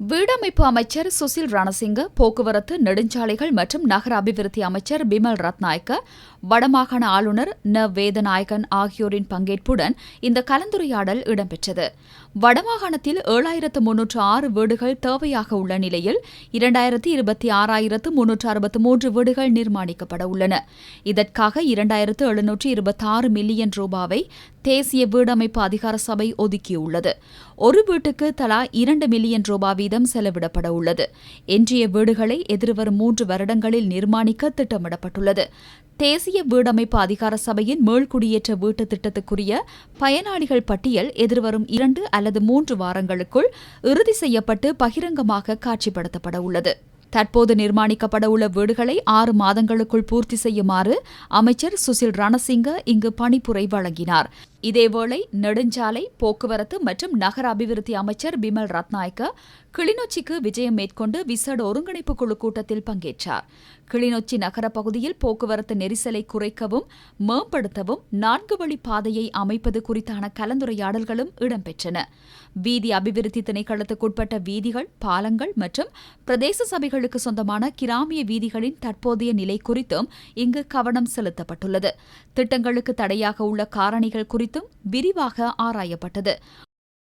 வீடமைப்பு அமைச்சர் சுசில் ரணசிங்க போக்குவரத்து நெடுஞ்சாலைகள் மற்றும் நகர அபிவிருத்தி அமைச்சர் பிமல் ரத்நாயக்க வடமாகாண ஆளுநர் ந. வேதநாயகன் ஆகியோரின் பங்கேற்புடன் இந்த கலந்துரையாடல் இடம்பெற்றது. வடமாகாணத்தில் ஏழாயிரத்து முன்னூற்று ஆறு வீடுகள் தேவையாக உள்ள நிலையில் இரண்டாயிரத்தி இருபத்தி ஆறாயிரத்து முன்னூற்று அறுபத்து மூன்று வீடுகள் நிர்மாணிக்கப்பட உள்ளன. இதற்காக இரண்டாயிரத்து எழுநூற்று இருபத்தாறு மில்லியன் ரூபாவை தேசிய வீடமைப்பு அதிகார சபை ஒதுக்கியுள்ளது. ஒரு வீட்டுக்கு தலா இரண்டு மில்லியன் ரூபாய் வீதம் செலவிடப்பட உள்ளது எஞ்சிய வீடுகளை எதிர்வரும் மூன்று வருடங்களில் நிர்மாணிக்க திட்டமிடப்பட்டுள்ளது. தேசிய வீடமைப்பு அதிகார சபையின் மேல்குடியேற்ற வீட்டு திட்டத்துக்குரிய பயனாளிகள் பட்டியல் எதிர்வரும் இரண்டு அல்லது மூன்று வாரங்களுக்குள் இறுதி செய்யப்பட்டு பகிரங்கமாக காட்சிப்படுத்தப்பட உள்ளது தற்போது நிர்மாணிக்கப்பட உள்ள வீடுகளை ஆறு மாதங்களுக்குள் பூர்த்தி செய்யுமாறு அமைச்சர் சுசில் ரணசிங்க இங்கு பணிப்புரை வழங்கினார். இதேவேளை நெடுஞ்சாலை போக்குவரத்து மற்றும் நகர அபிவிருத்தி அமைச்சர் பிமல் ரத்நாயக்க கிளிநொச்சிக்கு விஜயம் மேற்கொண்டு விசேட ஒருங்கிணைப்பு குழு கூட்டத்தில் பங்கேற்றார். கிளிநொச்சி நகர பகுதியில் போக்குவரத்து நெரிசலை குறைக்கவும் மேம்படுத்தவும் நான்கு வழி பாதையை அமைப்பது குறித்தான கலந்துரையாடல்களும் இடம்பெற்றன. வீதி அபிவிருத்தி திணைக்களத்துக்குட்பட்ட வீதிகள் பாலங்கள் மற்றும் பிரதேச சபைகளுக்கு சொந்தமான கிராமிய வீதிகளின் தற்போதைய நிலை குறித்தும் இங்கு கவனம் செலுத்தப்பட்டுள்ளது. திட்டங்களுக்கு தடையாக உள்ள காரணிகள் குறித்து குறித்தும் விரிவாக ஆராயப்பட்டது.